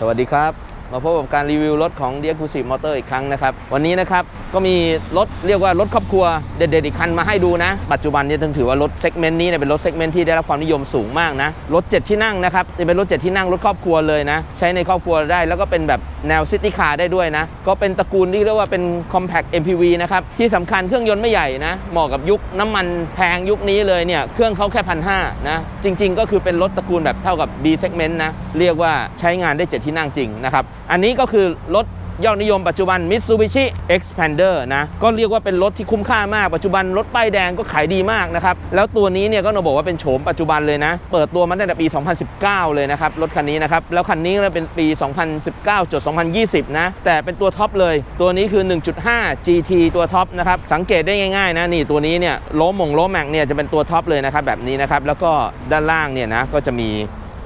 สวัสดีครับ มาพบกับการรีวิวรถของ d e c u s i v e Motor อีกครั้งนะครับ วันนี้นะครับ ก็มีรถเรียกว่ารถครอบครัวเด็ดๆอีกคันมาให้ดูนะ ปัจจุบันเนี่ยต้องถือว่ารถเซกเมนต์นี้เนี่ยเป็นรถเซกเมนต์ที่ได้รับความนิยมสูงมากนะ รถ 7 ที่นั่งนะครับจะเป็นรถ 7 ที่นั่งรถครอบครัวเลยนะ ใช้ในครอบครัวได้แล้วก็เป็นแบบแนวซิตี้คาร์ได้ด้วยนะ ก็เป็นตระกูลที่เรียกว่าเป็น compact MPV นะครับที่สำคัญเครื่องยนต์ไม่ใหญ่นะเหมาะกับยุคน้ำมันแพงยุคนี้เลยเนี่ยเครื่องเขาแค่พันห้านะจริง ๆ ก็คือเป็นรถตระกูลแบบเท่ากับ B segment นะเรียกว่าใช้งานได้ 7 ที่นั่งจริงนะครับอันนี้ก็คือรถยอดนิยมปัจจุบัน Mitsubishi Xpander นะ ก็เรียกว่าเป็นรถที่คุ้มค่ามาก ปัจจุบันรถป้ายแดงก็ขายดีมากนะครับ แล้วตัวนี้เนี่ยก็ต้องบอกว่าเป็นโฉมปัจจุบันเลยนะ เปิดตัวมาตั้งแต่ปี 2019 เลยนะครับ รถคันนี้นะครับ แล้วคันนี้เนี่ยเป็นปี 2019จด2020 นะ แต่เป็นตัวท็อปเลย ตัวนี้คือ 1.5 GT ตัวท็อปนะครับ สังเกตได้ง่ายๆนะ นี่ตัวนี้เนี่ยโลมงโลแม็กเนี่ยจะเป็นตัวท็อปเลยนะครับแบบนี้นะครับ แล้วก็ด้านล่างเนี่ยนะก็จะมี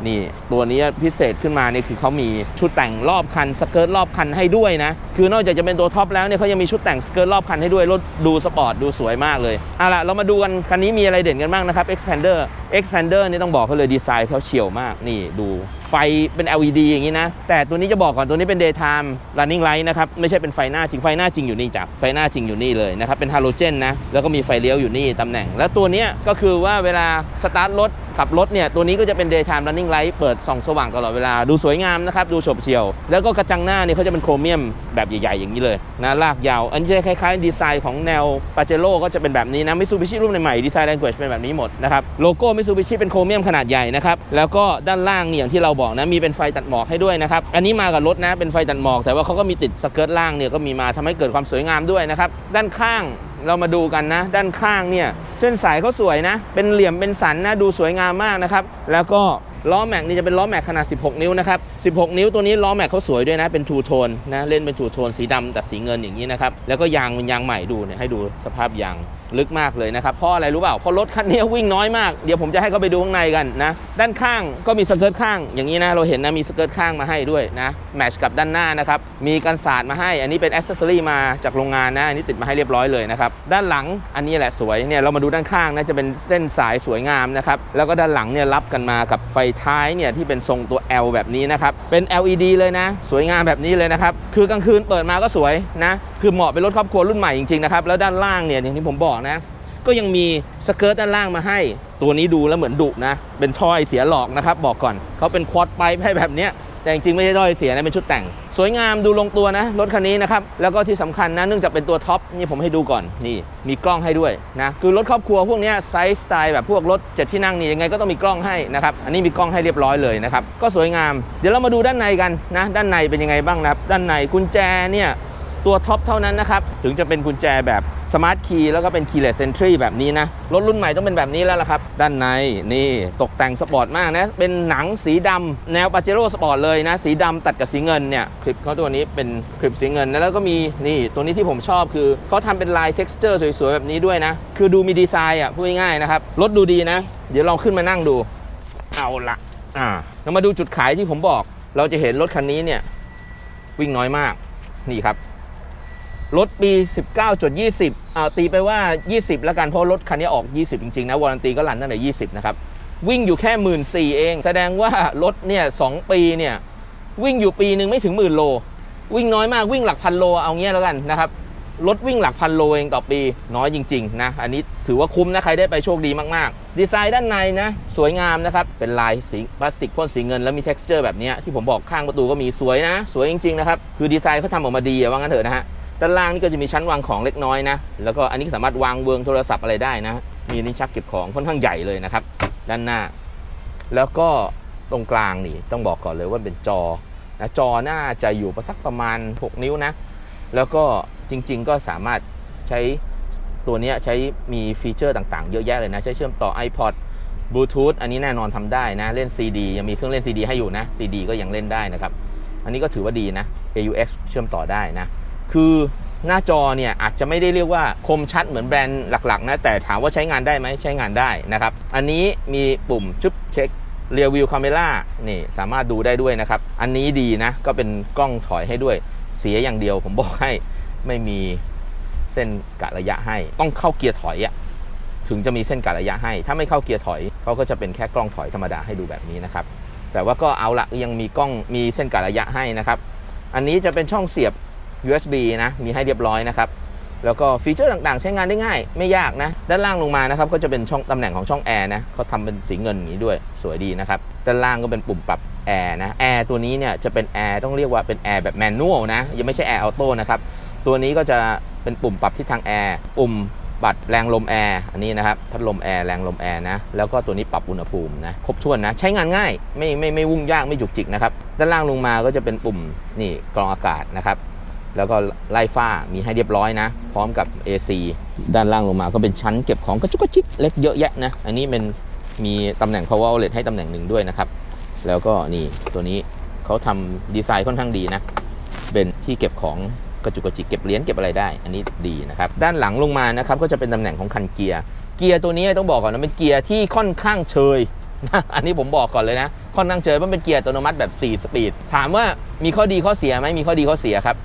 นี่ตัวนี้พิเศษขึ้นมาเนี่ยคือเขามีชุดแต่งรอบคันสเกิร์ตรอบคันให้ด้วยนะ คือนอกจากจะเป็นตัวท็อปแล้วเนี่ยเขายังมีชุดแต่งสเกิร์ตรอบคันให้ด้วยรถดูสปอร์ตดูสวยมากเลยเอาล่ะเรามาดูกันคันนี้มีอะไรเด่นกันบ้างนะครับ Expander Expander เนี่ต้องบอกเขาเลยดีไซน์เขาเฉียวมากนี่ดูไฟเป็น LED อย่างนี้นะ แต่ตัวนี้จะบอกก่อนตัวนี้เป็น daytime running light นะครับ ไม่ใช่เป็นไฟหน้าจริงไฟหน้าจริงอยู่นี่จ้ะไฟหน้าจริงอยู่นี่เลยนะครับ เป็นฮาโลเจนนะ แล้วก็มีไฟเลี้ยวอยู่นี่ตำแหน่ง แล้วตัวนี้ก็คือว่าเวลาสตาร์ทรถขับรถเนี่ย ตัวนี้ก็จะเป็น daytime running light เปิดส่องสว่างตลอดเวลาดูสวยงามนะครับ ดูโฉบเฉี่ยว แล้วก็กระจังหน้าเนี่ยเขาจะเป็นโครเมียมแบบใหญ่ๆ อย่างนี้เลยนะลากยาว อันนี้จะคล้ายๆ ดีไซน์ของแนวปาเจโร่ก็จะเป็นแบบนี้นะมิ t ูบิชิรุ่นใหม่ดีไซน์แลงเกจเป็นแบบนี้หมดนะครับโลโก้มิ t ูบิชิเป็นโครเมียมขนาดใหญ่นะครับแล้วก็ด้านล่างเนี่ยอย่างที่เราบอกนะมีเป็นไฟตัดหมอกให้ด้วยนะครับอันนี้มากับรถนะเป็นไฟตัดหมอก แต่ว่าเขาก็มีติดสเกิร์ตล่างเนี่ยก็มีมาทำให้เกิดความสวยงามด้วยนะครับด้านข้างเรามาดูกันนะ ด้านข้างเนี่ยเส้นสายเขาสวยนะ เป็นเหลี่ยมเป็นสันนะดูสวยงามมากนะครับแล้วก็ ล้อแม็กนี่จะเป็นล้อแม็กขนาด 16 นิ้วนะครับ 16 นิ้วตัวนี้ล้อแม็กเขาสวยด้วยนะ เป็นทูโทนนะ เล่นเป็นทูโทนสีดำแต่สีเงินอย่างนี้นะครับ แล้วก็ยางเป็นยางใหม่ดูเนี่ยให้ดูสภาพยาง ลึกมากเลยนะครับเพราะอะไรรู้เปล่าเพราะรถคันนี้วิ่งน้อยมากเดี๋ยวผมจะให้เขาไปดูข้างในกันนะด้านข้างก็มีสเกิร์ตข้างอย่างนี้นะเราเห็นนะมีสเกิร์ตข้างมาให้ด้วยนะแมชกับด้านหน้านะครับมีกันสาดมาให้ อันนี้เป็นอ c เซสซอรี่มาจากโรงงานนะอันนี้ติดมาให้เรียบร้อยเลยนะครับด้านหลังอันนี้แหละสวยเนี่ยเรามาดูด้านข้างนะจะเป็นเส้นสายสวยงามนะครับแล้วก็ด้านหลังเนี่ยรับกันมากับไฟท้ายเนี่ยที่เป็นทรงตัว L แบบนี้นะครับเป็น LED เลยนะ สวยงามแบบนี้เลยนะครับคือกลางคืนเปิดมาก็สวยนะ คือเหมาะเป็นรถครอบครัวรุ่นใหม่จริงๆนะครับแล้วด้านล่างเนี่ยอย่างที่ผมบอกนะ ก็ยังมีสเกิร์ตด้านล่างมาให้ ตัวนี้ดูแล้วเหมือนดุนะ เป็นท่อยเสียหลอกนะครับบอกก่อนเขาเป็นควอดไปให้แบบเนี้ยแต่จริงๆไม่ใช่ท่อยเสียนะเป็นชุดแต่ง สวยงามดูลงตัวนะรถคันนี้นะครับแล้วก็ที่สำคัญนะเนื่องจากเป็นตัวท็อปนี่ผมให้ดูก่อนนี่ มีกล้องให้ด้วยนะคือรถครอบครัวพวกเนี้ยไซส์สไตล์แบบพวกรถเจ็ดที่นั่งนี่ยังไงก็ต้องมีกล้องให้นะครับอันนี้มีกล้องให้เรียบร้อยเลยนะครับก็สวยงาม เดี๋ยวเรามาดูด้านในกันนะด้านในเป็นยังไงบ้างนะครับด้านในกุญแจเนี่ย ตัวท็อปเท่านั้นนะครับ ถึงจะเป็นกุญแจแบบสมาร์ทคีย์แล้วก็เป็นคีย์เลสเซนทรีแบบนี้นะ รถรุ่นใหม่ต้องเป็นแบบนี้แล้วล่ะครับ ด้านในนี่ตกแต่งสปอร์ตมากนะ เป็นหนังสีดำแนวปาเจโร่สปอร์ตเลยนะ สีดำตัดกับสีเงินเนี่ย คลิปเขาตัวนี้เป็นคลิปสีเงินนะแล้วก็มีนี่ตัวนี้ที่ผมชอบคือเขาทำเป็นลาย t e x t อร์สวยๆ แบบนี้ด้วยนะ คือดูมีดีไซน์อะพูดง่ายๆนะครับรถดูดีนะ เดี๋ยวลองขึ้นมานั่งดู เอาละอ่าเรามาดูจุดขายที่ผมบอก เราจะเห็นรถคันนี้เนี่ยวิ่งน้อยมากนี่ครับ รถปี 19.20อ่าตีไปว่า 20 แล้วกัน เพราะรถคันนี้ออก 20 จริง ๆ นะ วารันตีก็รันตั้งแต่ 20 นะครับ วิ่งอยู่แค่1 4ื่นสี่เอง แสดงว่ารถเนี่ยสปีเนี่ย วิ่งอยู่ปีหนึ่งไม่ถึงหมื่นโล วิ่งน้อยมากวิ่งหลักพันโลเอางี้ยแล้วกันนะครับรถวิ่งหลักพันโลเองต่อปีน้อยจริงๆนะอันนี้ถือว่าคุ้มนะใครได้ไปโชคดีมากๆ ดีไซน์ด้านในนะ สวยงามนะครับ เป็นลายสีพลาสติกพ่นสีเงินแล้วมี t e x t อร์แบบนี้ที่ผมบอกข้างประตูก็มีสวยนะ สวยจริงๆนะครับ คือดีไซน์เขาทำออกมาดีว่างั้นเถอะนะฮะ ด้านล่างนี่ก็จะมีชั้นวางของเล็กน้อยนะ แล้วก็อันนี้สามารถวางเวงโทรศัพท์อะไรได้นะ มีนิ้นชักเก็บของค่อนข้างใหญ่เลยนะครับ ด้านหน้า แล้วก็ตรงกลางนี่ต้องบอกก่อนเลยว่าเป็นจอนะจอน่าจะอยู่ประสักประมาณ 6 นิ้วนะ แล้วก็จริง ๆ ก็สามารถใช้ตัวนี้ใช้มีฟีเจอร์ต่างๆ เยอะแยะเลยนะ ใช้เชื่อมต่อ iPod Bluetooth อันนี้แน่นอนทำได้นะ เล่น CD ยังมีเครื่องเล่น CD ให้อยู่นะ CD ก็ยังเล่นได้นะครับ อันนี้ก็ถือว่าดีนะ AUX เชื่อมต่อได้นะ คือหน้าจอเนี่ยอาจจะไม่ได้เรียกว่าคมชัดเหมือนแบรนด์หลักๆนะแต่ถามว่าใช้งานได้ไหมใช้งานได้นะครับ อันนี้มีปุ่มชุบเช็คเรียวิวคาเมล่านี่สามารถดูได้ด้วยนะครับ อันนี้ดีนะก็เป็นกล้องถอยให้ด้วย เสียอย่างเดียวผมบอกให้ไม่มีเส้นกะระยะให้ ต้องเข้าเกียร์ถอยอะถึงจะมีเส้นกะระยะให้ ถ้าไม่เข้าเกียร์ถอยเขาก็จะเป็นแค่กล้องถอยธรรมดาให้ดูแบบนี้นะครับแต่ว่าก็เอาละยังมีกล้องมีเส้นกะระยะให้นะครับ อันนี้จะเป็นช่องเสียบ USB นะ มีให้เรียบร้อยนะครับ แล้วก็ฟีเจอร์ต่างๆ ใช้งานได้ง่าย ไม่ยากนะ ด้านล่างลงมานะครับ ก็จะเป็นช่องตำแหน่งของช่องแอร์นะเขาทำเป็นสีเงินอย่างนี้ด้วย สวยดีนะครับ ด้านล่างก็เป็นปุ่มปรับแอร์นะ แอร์ตัวนี้เนี่ยจะเป็นแอร์ต้องเรียกว่าเป็นแอร์แบบแมนนวลนะ ยังไม่ใช่แอร์ออโต้นะครับ ตัวนี้ก็จะเป็นปุ่มปรับทิศทางแอร์ ปุ่มบัดแรงลมแอร์อันนี้นะครับพัดลมแอร์แรงลมแอร์นะแล้วก็ตัวนี้ปรับอุณหภูมินะครบถ้วนนะใช้งานง่ายไม่ไม่ไม่วุ่งยากไม่จุกจิกนะครับด้านล่างลงมาก็จะเป็นปุ่มนี่กรองอากาศนะครับ แล้วก็ไล่ฝ้ามีให้เรียบร้อยนะ พร้อมกับ AC ด้านล่างลงมาก็เป็นชั้นเก็บของกระจุกกระจิกเล็กเยอะแยะนะ อันนี้เป็นมีตำแหน่ง power outlet ให้ตำแหน่งหนึ่งด้วยนะครับ แล้วก็นี่ตัวนี้เขาทำดีไซน์ค่อนข้างดีนะ เป็นที่เก็บของกระจุกกระจิกเก็บเหรียญเก็บอะไรได้ อันนี้ดีนะครับ ด้านหลังลงมานะครับก็จะเป็นตำแหน่งของคันเกียร์ เกียร์ตัวนี้ต้องบอกก่อนนะเป็นเกียร์ที่ค่อนข้างเชยนะอันนี้ผมบอกก่อนเลยนะ ค่อนข้างเชยเพราะมันเป็นเกียร์อัตโนมัติแบบ 4 สปีด ถามว่ามีข้อดีข้อเสียไหมมีข้อดีข้อเสียครับ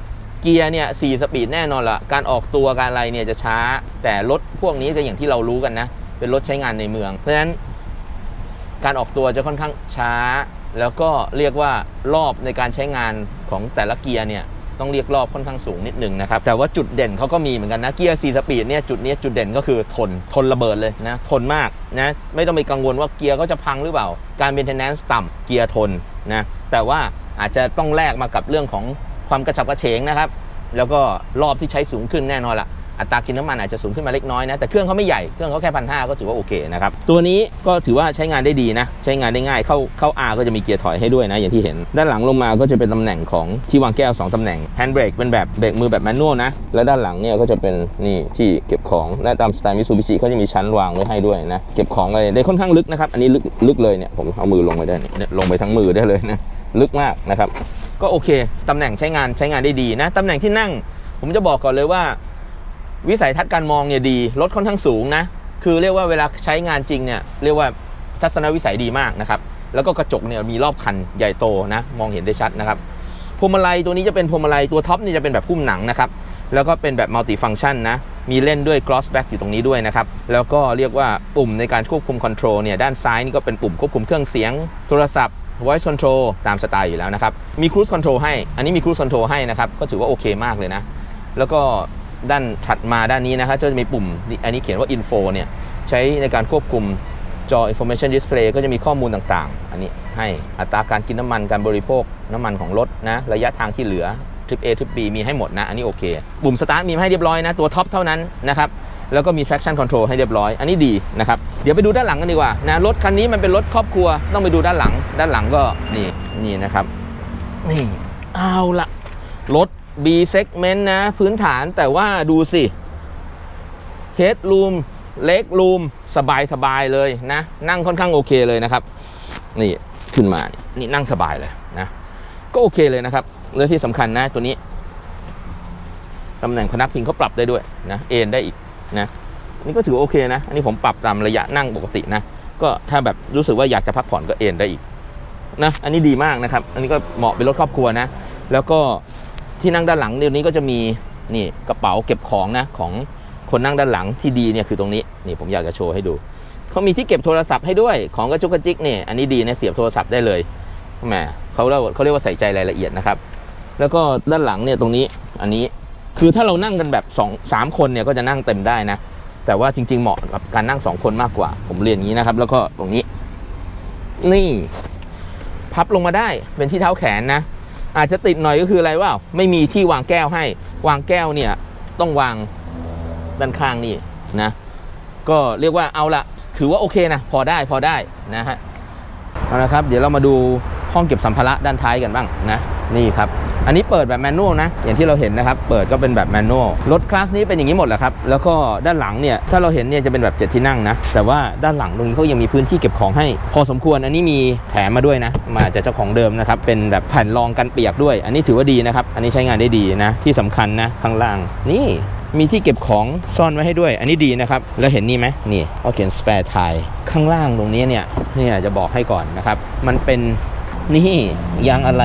เกียร์เนี่ยสสปีดแน่นอนละการออกตัวการอะไรเนี่ยจะช้า แต่รถพวกนี้ก็อย่างที่เรารู้กันนะ เป็นรถใช้งานในเมือง เพราะฉะนั้นการออกตัวจะค่อนข้างช้า แล้วก็เรียกว่ารอบในการใช้งานของแต่ละเกียร์เนี่ยต้องเรียกรอบค่อนข้างสูงนิดนึงนะครับ แต่ว่าจุดเด่นเขาก็มีเหมือนกันนะ เกียร์4สปีดเนี่ยจุดนี้จุดเด่นก็คือทนทนระเบิดเลยนะ ทนมากนะ ไม่ต้องไปกังวลว่าเกียร์ก็จะพังหรือเปล่า การ maintenance ต่ำเกียร์ทนนะ แต่ว่าอาจจะต้องแลกมากับเรื่องของ ความกระฉับกระเฉงนะครับ แล้วก็รอบที่ใช้สูงขึ้นแน่นอนละอัตรากินน้ำมันอาจจะสูงขึ้นมาเล็กน้อยนะแต่เครื่องเขาไม่ใหญ่เครื่องเขาแค่พันห้าก็ถือว่าโอเคนะครับตัวนี้ก็ถือว่าใช้งานได้ดีนะ ใช้งานได้ง่ายเข้าเข้า R ก็จะมีเกียร์ถอยให้ด้วยนะอย่างที่เห็น ด้านหลังลงมาก็จะเป็นตำแหน่งของที่วางแก้ว 2ตำแหน่งแฮนด์เบรกเป็นแบบเบรกมือแบบแมนนวลนะและด้านหลังเนี่ยก็จะเป็นนี่ที่เก็บของและตามสไตล์มิซูบิชิเขาจะมีชั้นวางไว้ให้ด้วยนะเก็บของอะไรได้ค่อนข้างลึกนะครับอันนี้ลึกลึกเลยเนี่ยผมเอามือลงไปได้เนี่ยลงไปทั้งมือได้เลยนะลึกมากนะครับ ก็โอเค ตำแหน่งใช้งานใช้งานได้ดีนะ ตำแหน่งที่นั่ง ผมจะบอกก่อนเลยว่า วิสัยทัศน์การมองเนี่ยดี รถค่อนข้างสูงนะ คือเรียกว่าเวลาใช้งานจริงเนี่ยเรียกว่าทัศนวิสัยดีมากนะครับ แล้วก็กระจกเนี่ยมีรอบคันใหญ่โตนะ มองเห็นได้ชัดนะครับ พวงมาลัยตัวนี้จะเป็นพวงมาลัยตัวท็อปนี่จะเป็นแบบพุ่มหนังนะครับ แล้วก็เป็นแบบมัลติฟัง c t ชันนะ มีเล่นด้วย cross back อยู่ตรงนี้ด้วยนะครับ แล้วก็เรียกว่าปุ่มในการควบคุมคอนโทรลเนี่ยด้านซ้ายนี่ก็เป็นปุ่มควบคุมเครื่องเสียง โทรศัพท์ voice control ตามสไตล์อยู่แล้วนะครับ มี cruise control ให้ อันนี้มี cruise control ให้นะครับ ก็ถือว่าโอเคมากเลยนะ แล้วก็ด้านถัดมาด้านนี้นะครับจะมีปุ่ม อันนี้เขียนว่า info เนี่ยใช้ในการควบคุมจอ information display ก็จะมีข้อมูลต่างๆ อันนี้ให้อัตราการกินน้ำมันการบริโภคน้ำมันของรถนะ ระยะทางที่เหลือทริป A ทริป B มีให้หมดนะ อันนี้โอเค ปุ่ม start มีให้เรียบร้อยนะ ตัวท็อปเท่านั้นนะครับ แล้วก็มี traction control ให้เรียบร้อย อันนี้ดีนะครับ เดี๋ยวไปดูด้านหลังกันดีกว่านะรถคันนี้มันเป็นรถครอบครัวต้องไปดูด้านหลัง ด้านหลังก็นี่นี่นะครับนี่เอาละรถ B segment นะ พื้นฐานแต่ว่าดูสิ headroom leg room สบายสบายเลยนะ นั่งค่อนข้างโอเคเลยนะครับ นี่ขึ้นมานี่นั่งสบายเลยนะก็โอเคเลยนะครับแล้วที่สำคัญนะตัวนี้ตำแหน่งพนักพิงเขาปรับได้ด้วยนะเอ็นได้อีก นะนี่ก็ถือโอเคนะ อันนี้ผมปรับตามระยะนั่งปกตินะ ก็ถ้าแบบรู้สึกว่าอยากจะพักผ่อนก็เอนได้อีกนะ อันนี้ดีมากนะครับ อันนี้ก็เหมาะเป็นรถครอบครัวนะ แล้วก็ที่นั่งด้านหลังเดี๋ยวนี้ก็จะมีนี่กระเป๋าเก็บของนะของคนนั่งด้านหลังที่ดีเนี่ยคือตรงนี้นี่ผมอยากจะโชว์ให้ดูเขามีที่เก็บโทรศัพท์ให้ด้วยของกระจุกกระจิกเนี่ยอันนี้ดีนะเสียบโทรศัพท์ได้เลยแหมเขาเรียกว่าเขาเรียกว่าใส่ใจรายละเอียดนะครับ แล้วก็ด้านหลังเนี่ยตรงนี้อันนี้ คือถ้าเรานั่งกันแบบ2 3คนเนี่ยก็จะนั่งเต็มได้นะ แต่ว่าจริง ๆ เหมาะกับการนั่ง 2 คนมากกว่า ผมเรียนอย่างนี้นะครับ แล้วก็ตรงนี้ นี่พับลงมาได้เป็นที่เท้าแขนนะ อาจจะติดหน่อยก็คืออะไรว่าไม่มีที่วางแก้วให้ วางแก้วเนี่ยต้องวางด้านข้างนี่นะ ก็เรียกว่าเอาละถือว่าโอเคนะ พอได้พอได้นะฮะเอาละครับ เดี๋ยวเรามาดูห้องเก็บสัมภาระด้านท้ายกันบ้างนะ นี่ครับ อันนี้เปิดแบบแมนนวลนะ อย่างที่เราเห็นนะครับ เปิดก็เป็นแบบแมนนวลรถคลาสนี้เป็นอย่างนี้หมดแหละครับ แล้วก็ด้านหลังเนี่ย ถ้าเราเห็นเนี่ยจะเป็นแบบเจ็ดที่นั่งนะ แต่ว่าด้านหลังตรงนี้เขายังมีพื้นที่เก็บของให้ พอสมควร อันนี้มีแถมมาด้วยนะ มาจากเจ้าของเดิมนะครับ เป็นแบบแผ่นรองกันเปียกด้วย อันนี้ถือว่าดีนะครับ อันนี้ใช้งานได้ดีนะ ที่สำคัญนะข้างล่าง นี่มีที่เก็บของซ่อนไว้ให้ด้วย อันนี้ดีนะครับ แล้วเห็นนี่ไหมนี่เขาเขียน spare tire ข้างล่างตรงนี้เนี่ย เนี่ยจะบอกให้ก่อนนะครับ มันเป็นนี่ยางอะไร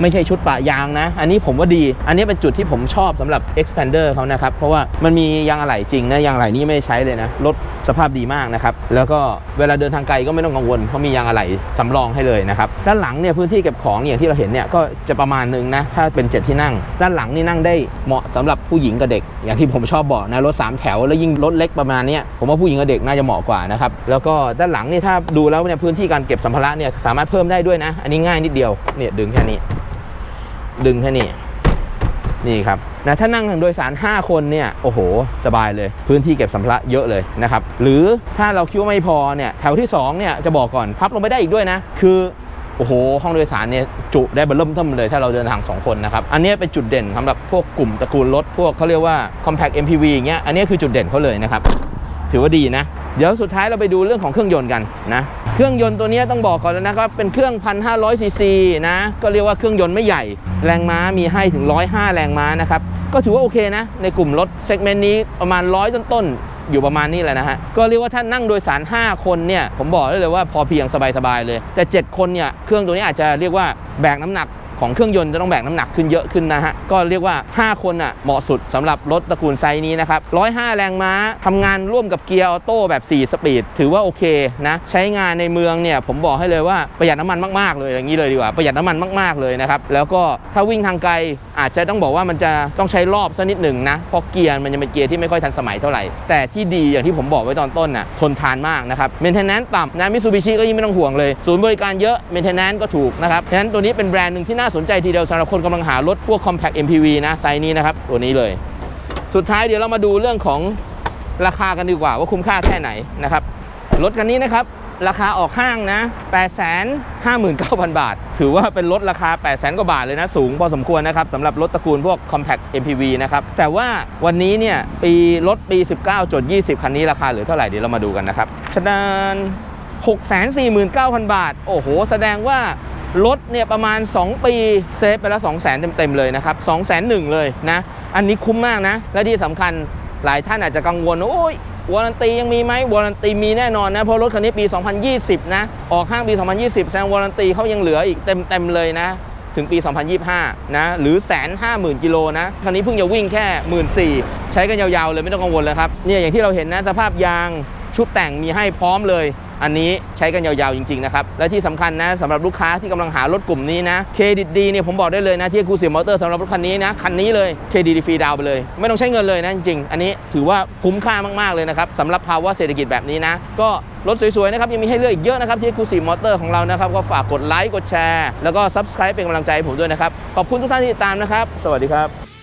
ไม่ใช่ชุดปะยางนะ อันนี้ผมว่าดี อันนี้เป็นจุดที่ผมชอบสำหรับ expander เขานะครับ เพราะว่ามันมียางอะไหล่จริงนะ ยางอะไหล่นี่ไม่ใช้เลยนะ รถสภาพดีมากนะครับ แล้วก็เวลาเดินทางไกลก็ไม่ต้องกังวล เพราะมียางอะไหล่สำรองให้เลยนะครับ ด้านหลังเนี่ยพื้นที่เก็บของเนี่ยอย่างที่เราเห็นเนี่ยก็จะประมาณนึงนะ ถ้าเป็นเจ็ดที่นั่ง ด้านหลังนี่นั่งได้เหมาะสำหรับผู้หญิงกับเด็ก อย่างที่ผมชอบบอกนะ รถสามแถวแล้วยิ่งรถเล็กประมาณนี้ผมว่าผู้หญิงกับเด็กน่าจะเหมาะกว่านะครับ แล้วก็ด้านหลังนี่ถ้าดูแล้วเนี่ยพื้นที่การเก็บสัมภาระเนี่ยสามารถเพิ่มได้ด้วยนะ อันนี้ง่ายนิดเดียวเนี่ยดึงแค่นี้ ดึงแค่นี้นี่ครับนะถ้านั่งโดยสาร 5 คนเนี่ยโอ้โห สบายเลย พื้นที่เก็บสัมภาระเยอะเลยนะครับ หรือถ้าเราคิดว่าไม่พอเนี่ยแถวที่2เนี่ยจะบอกก่อนพับลงไปได้อีกด้วยนะ คือโอ้โห ห้องโดยสารเนี่ยจุได้เบิ่มเทิมเลยถ้าเราเดินทาง 2 คนนะครับ อันนี้เป็นจุดเด่นสำหรับพวกกลุ่มตระกูลรถพวกเขาเรียกว่า compact MPV อย่างเงี้ยอันนี้คือจุดเด่นเขาเลยนะครับ ถือว่าดีนะ เดี๋ยวสุดท้ายเราไปดูเรื่องของเครื่องยนต์กันนะ เครื่องยนต์ตัวนี้ต้องบอกก่อนแล้วนะครับ เป็นเครื่อง 1,500ซีซีนะ ก็เรียกว่าเครื่องยนต์ไม่ใหญ่ แรงม้ามีให้ถึง 105 แรงม้านะครับ ก็ถือว่าโอเคนะ ในกลุ่มรถเซกเมนต์นี้ประมาณ 100 ต้นๆ อยู่ประมาณนี้แหละนะฮะ ก็เรียกว่าถ้านั่งโดยสาร 5 คนเนี่ย ผมบอกได้เลยว่าพอเพียงสบายๆเลย แต่ 7 คนเนี่ย เครื่องตัวนี้อาจจะเรียกว่าแบกน้ำหนัก ของเครื่องยนต์จะต้องแบกน้ำหนักขึ้นเยอะขึ้นนะฮะ ก็เรียกว่า 5 คนอะเหมาะสุดสำหรับรถตระกูลไซส์นี้นะครับ 105 แรงม้าทำงานร่วมกับเกียร์ออโต้แบบ 4 สปีด ถือว่าโอเคนะ ใช้งานในเมืองเนี่ยผมบอกให้เลยว่าประหยัดน้ำมันมากๆเลยอย่างนี้เลยดีกว่าประหยัดน้ำมันมากๆเลยนะครับ แล้วก็ถ้าวิ่งทางไกลอาจจะต้องบอกว่ามันจะต้องใช้รอบสักนิดหนึ่งนะเพราะเกียร์มันจะเป็นเกียร์ที่ไม่ค่อยทันสมัยเท่าไหร่ แต่ที่ดีอย่างที่ผมบอกไว้ตอนต้นน่ะทนทานมากนะครับเมนเทนแนนซ์ต่ำนะมิซูบิชิก็ยิ่งไม่ต้องห่วงเลยศูนย์บริการเยอะเมนเทนแนนซ์ก็ถูกนะครับฉะนั้นตัวนี้เป็นแบรนด์หนึ่งที่น่าาสนใจทีเดียวสำหรับคนกำลังหารถพวก compact MPV นะไซส์นี้นะครับ ตัวนี้เลย สุดท้ายเดี๋ยวเรามาดูเรื่องของราคากันดีกว่าว่าคุ้มค่าแค่ไหนนะครับรถคันนี้นะครับราคาออกห้างนะ 859,000 บาท ถือว่าเป็นรถราคา 800,000 กว่าบาทเลยนะ สูงพอสมควรนะครับสำหรับรถตระกูลพวก compact MPV นะครับ แต่ว่าวันนี้เนี่ย ปีรถปี 19.20 คันนี้ราคาเหลือเท่าไหร่เดี๋ยวเรามาดูกันนะครับชดาน649,000 บาท โอ้โห แสดงว่า รถเนี่ยประมาณ 2 ปีเซฟไปแล้ว 200,000เต็มๆเลยนะครับ201,000เลยนะ อันนี้คุ้มมากนะ และที่สำคัญหลายท่านอาจจะกังวลโอ้ยวารันตียังมีไหมวารันตีมีแน่นอนนะ เพราะรถคันนี้ปี 2020 นะ ออกห้างปี 2020 แสดงวารันตีเขายังเหลืออีกเต็มๆเลยนะ ถึงปี 2025 นะ หรือแสนห้าหมื่นกิโลนะ คันนี้เพิ่งจะวิ่งแค่หมื่นสี่ใช้กันยาวๆเลยไม่ต้องกังวลเลยครับ เนี่ยอย่างที่เราเห็นนะสภาพยางชุดแต่งมีให้พร้อมเลย อันนี้ใช้กันยาวๆจริงๆนะครับและที่สำคัญนะสำหรับลูกค้าที่กำลังหารถกลุ่มนี้นะเครดิตดีเนี่ยผมบอกได้เลยนะที่กูเสียมอเตอร์สำหรับรถคันนี้นะคันนี้เลยเครดิตฟรีดาวไปเลย ไม่ต้องใช้เงินเลยนะจริงๆ อันนี้ถือว่าคุ้มค่ามากๆเลยนะครับสำหรับภาวะเศรษฐกิจแบบนี้นะก็รถสวยๆนะครับยังมีให้เลือกอีกเยอะนะครับที่กูสีมอเตอร์ของเรานะครับก็ฝากกดไลค์กดแชร์แล้วก็ subscribe เป็นกำลังใจให้ผมด้วยนะครับขอบคุณทุกท่านที่ติดตามนะครับ สวัสดีครับ